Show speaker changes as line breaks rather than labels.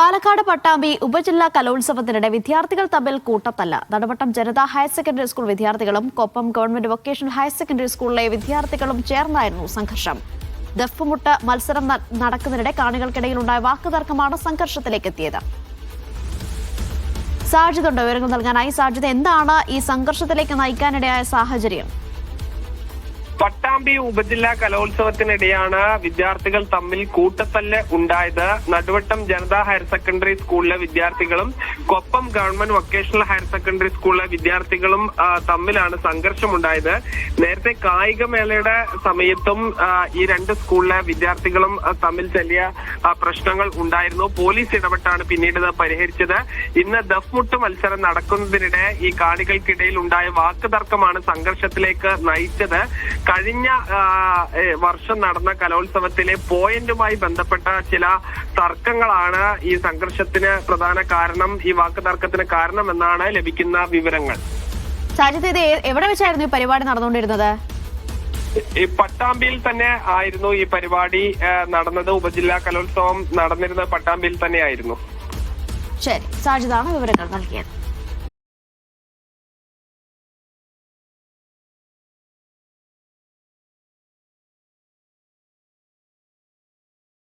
പാലക്കാട് പട്ടാമ്പി ഉപജില്ലാ കലോത്സവത്തിനിടെ വിദ്യാർത്ഥികൾ തമ്മിൽ കൂട്ടത്തല്ല. നടപട്ടം ജനതാ ഹയർ സെക്കൻഡറി സ്കൂൾ വിദ്യാർത്ഥികളും കൊപ്പം ഗവൺമെന്റ് വൊക്കേഷണൽ ഹയർ സെക്കൻഡറി സ്കൂളിലെ വിദ്യാർത്ഥികളും ചേർന്നായിരുന്നു സംഘർഷം. ദഫ്മുട്ട് മത്സരം നടക്കുന്നതിനിടെ കാണികൾക്കിടയിലുണ്ടായ വാക്കുതർക്കമാണ് സംഘർഷത്തിലേക്ക് എത്തിയത് സാധ്യതയുണ്ടോ വിവരങ്ങൾ നൽകാനായി സാധ്യത എന്താണ്? ഈ സംഘർഷത്തിലേക്ക് നയിക്കാനിടയായ സാഹചര്യം?
പട്ടാമ്പി ഉപജില്ലാ കലോത്സവത്തിനിടെയാണ് വിദ്യാർത്ഥികൾ തമ്മിൽ കൂട്ടത്തല്ല് ഉണ്ടായത്. നടുവട്ടം ജനതാ ഹയർ സെക്കൻഡറി സ്കൂളിലെ വിദ്യാർത്ഥികളും കൊപ്പം ഗവൺമെന്റ് വൊക്കേഷണൽ ഹയർ സെക്കൻഡറി സ്കൂളിലെ വിദ്യാർത്ഥികളും തമ്മിലാണ് സംഘർഷമുണ്ടായത്. നേരത്തെ കായികമേളയുടെ സമയത്തും ഈ രണ്ട് സ്കൂളിലെ വിദ്യാർത്ഥികളും തമ്മിൽ ചെല്ലിയ പ്രശ്നങ്ങൾ ഉണ്ടായിരുന്നു. പോലീസ് ഇടപെട്ടാണ് പിന്നീട് പരിഹരിച്ചത്. ഇന്ന് ദഫ്മുട്ട് മത്സരം നടക്കുന്നതിനിടെ ഈ കാണികൾക്കിടയിൽ ഉണ്ടായ വാക്കുതർക്കമാണ് സംഘർഷത്തിലേക്ക് നയിച്ചത്. കഴിഞ്ഞ വർഷം നടന്ന കലോത്സവത്തിലെ പോയിന്റുമായി ബന്ധപ്പെട്ട ചില തർക്കങ്ങളാണ് ഈ സംഘർഷത്തിന് പ്രധാന കാരണം ഈ വാക്കുതർക്കത്തിന് കാരണമെന്നാണ് ലഭിക്കുന്ന വിവരങ്ങൾ.
സാജിത് ഇത് എവിടെ വെച്ചായിരുന്നു ഈ പരിപാടി നടന്നുകൊണ്ടിരുന്നത്?
ഈ പട്ടാമ്പിയിൽ തന്നെ ആയിരുന്നു ഈ പരിപാടി നടന്നത്. ഉപജില്ലാ കലോത്സവം നടന്നിരുന്നത് പട്ടാമ്പിയിൽ തന്നെയായിരുന്നു
ശരി. സാജിതാണ് വിവരങ്ങൾ നൽകിയത്.